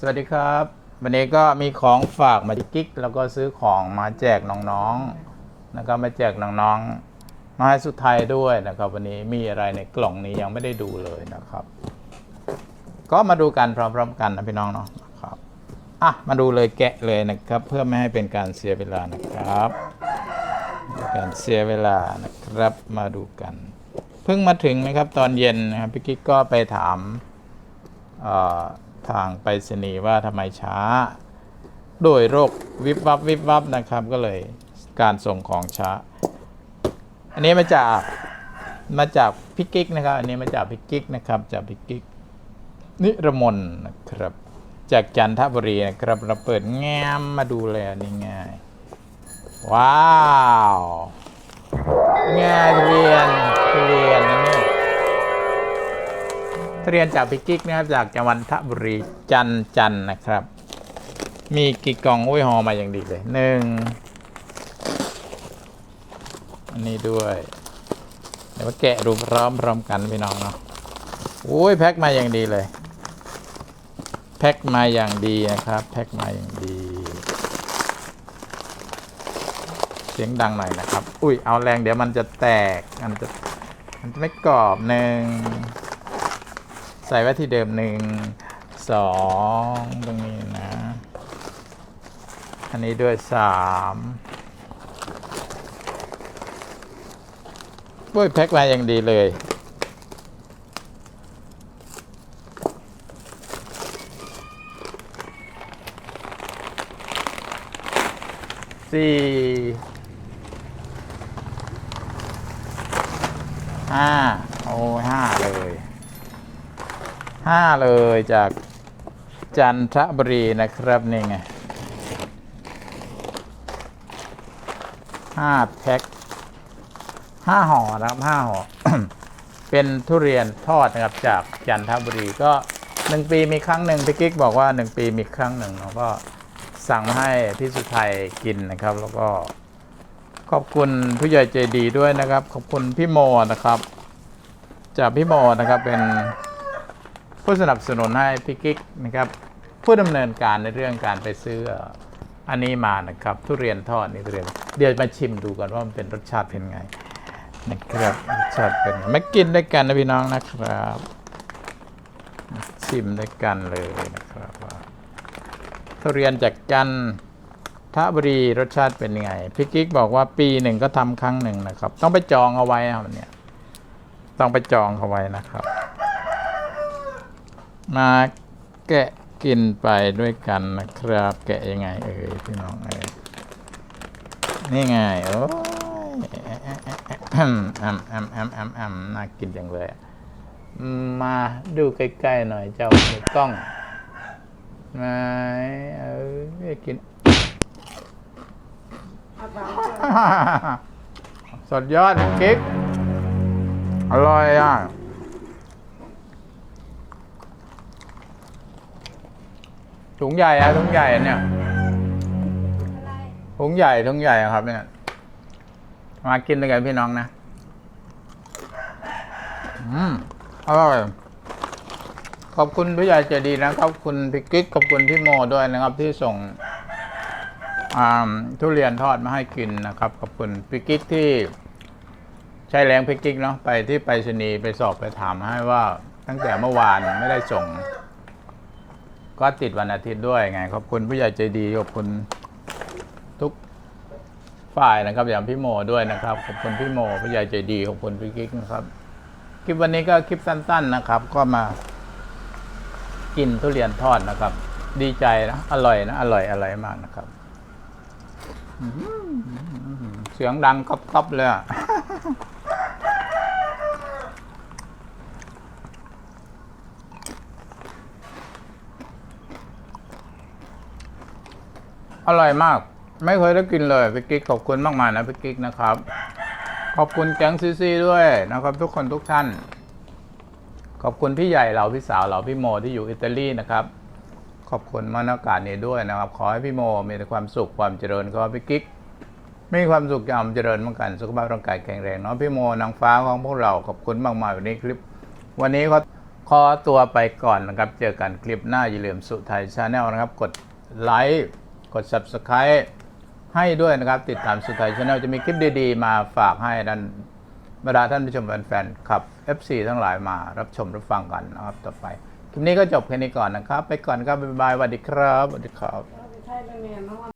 สวัสดีครับ วันนี้ก็มีของฝากมาที่กิ๊กแล้วก็ซื้อของมาแจกน้องๆนะครับมาแจกน้องๆ มาให้สุดท้ายด้วยนะครับ วันนี้มีอะไรในกล่องนี้ยังไม่ได้ดูเลยนะครับ ก็มาดูกันพร้อมๆกันนะพี่น้องเนาะครับอะมาดูเลยแกะเลยนะครับ เพื่อไม่ให้เป็นการเสียเวลานะครับการเสียเวลานะครับมาดูกัน เพิ่งมาถึงนะครับตอนเย็นนะครับพี่กิ๊กก็ไปถามเอ่อ ทางไปรษณีย์ว่าทำไมช้า โดยโรควิบวับวิบวับนะครับก็เลยการส่งของช้า อันนี้มาจากมาจากพิกิกนะครับ อันนี้มาจากพิกิกนะครับจากพิกิกนิรมนนะครับ จากจันทบุรีนะครับเราเปิดแง้มมาดูเลยนี่ง่ายว้าวง่ายเรียนเรียนนะ ทุเรียนจากพิกิกนะครับจากจังหวัดทบุรีจันจันนะครับ มีกี่กล่องโอ้ยหอมาอย่างดีเลยหนึ่งอันนี้ด้วยเดี๋ยวมาแกะดูพร้อมพร้อมกันพี่น้องเนาะโอ้ยแพ็คมาอย่างดีเลย แพ็คมาอย่างดีนะครับ แพ็คมาอย่างดี เสียงดังหน่อยนะครับ อุ้ยเอาแรงเดี๋ยวมันจะแตกมันจะมันจะไม่กรอบหนึ่ง ใส่ไว้ที่เดิมหนึ่งสองตรงนี้นะ อันนี้ด้วยสามโอ้ยแพ็คมาอย่างดีเลยสี่ห้าโอ้ห้าเลย ห้าเลยจากจันทบุรีนะครับนี่ไงห้าแพ็คห้าห่อนะครับห้าห่อ เป็นทุเรียนทอดนะครับจากจันทบุรีก็หนึ่งปีมีครั้งหนึ่งพี่กิ๊กบอกว่าหนึ่งปีมีครั้งหนึ่งแล้วก็สั่งมาให้พี่สุไทยกินนะครับ แล้วก็ขอบคุณผู้ใหญ่ใจดีด้วยนะครับ ขอบคุณพี่โมนะครับ จากพี่โมนะครับเป็น ผู้สนับสนุนให้พี่กิ๊กนะครับผู้ดำเนินการในเรื่องการไปซื้ออันนี้มานะครับทุเรียนทอดนี่ทุเรียนเดี๋ยวมาชิมดูกันว่ามันเป็นรสชาติเป็นไงนะครับรสชาติเป็นไงมากินด้วยกันนะพี่น้องนะครับชิมด้วยกันเลยนะครับทุเรียนจากจันทบุรีรสชาติเป็นไงพี่กิ๊กบอกว่าปีหนึ่งก็ทำครั้งหนึ่งนะครับ ต้องไปจองเอาไว้ครับเนี่ยต้องไปจองเอาไว้นะครับ มาแกะกินไปด้วยกันนะครับ แกะยังไงเอ่ยพี่น้องเอ่ยนี่ไงโอ้ยแอมแอมแอมแอมอมแอมน่ากินจังเลยมาดูใกล้ๆหน่อยเจ้ามือกล้องมาเออกินสดยอดกิ๊กอร่อยอะ ถุงใหญ่อะถุงใหญ่อะเนี่ยถุงใหญ่ถุงใหญ่อะครับ เนี่ย มากินด้วยกันพี่น้องนะอืมอร่อยขอบคุณผู้ใหญ่ใจดีนะขอบคุณพี่กิ๊กขอบคุณพี่โมด้วยนะครับ ที่ส่งทุเรียนทอดมาให้กินนะครับขอบคุณพี่กิ๊กที่ใช้แรงพี่กิ๊กเนาะไปที่ไปรษณีย์ไปสอบไปถามให้ว่า ตั้งแต่เมื่อวานไม่ได้ส่ง ก็ติดวันอาทิตย์ด้วยไง ขอบคุณผู้ใหญ่ใจดีขอบคุณทุกฝ่ายนะครับ อย่างพี่โมด้วยนะครับ ขอบคุณพี่โมผู้ใหญ่ใจดีขอบคุณพี่กิ๊กนะครับ คลิปวันนี้ก็คลิปสั้น ๆนะครับ ก็มา กินทุเรียนทอดนะครับ ดีใจนะอร่อยนะอร่อยอร่อยมากนะครับเสียงดังก๊อบๆเลย อร่อยมาก ไม่เคยได้กินเลยพี่กิ๊กขอบคุณมากมายนะพี่กิ๊กนะครับ ขอบคุณแก๊งซีซีด้วยนะครับ ทุกคนทุกท่าน ขอบคุณพี่ใหญ่เราพี่สาวเราพี่โมที่อยู่อิตาลีนะครับ ขอบคุณมานากาศนี้ด้วยนะครับ ขอให้พี่โมมีแต่ความสุขความเจริญก็พี่กิ๊กมีความสุขความเจริญเหมือนกัน สุขภาพร่างกายแข็งแรงเนาะพี่โมนางฟ้าของพวกเราขอบคุณมากมายวันนี้คลิป วันนี้เขาขอตัวไปก่อนนะครับ เจอกันคลิปหน้าอย่าลืมสุไทยชาแนลนะครับ กดไลค์ กด Subscribe ให้ด้วยนะครับ ติดตามสุดทยชาแนลจะมีคลิปดีๆ มาฝากให้ดันบรรดาท่านผู้ชมแฟนๆขับ FC ทั้งหลายมารับชมรับฟังกันนะครับ ต่อไป คลิปนี้ก็จบแค่นี้ก่อนนะครับ ไปก่อนครับบ๊ายบายสวัสดีครับสวัสดีครับ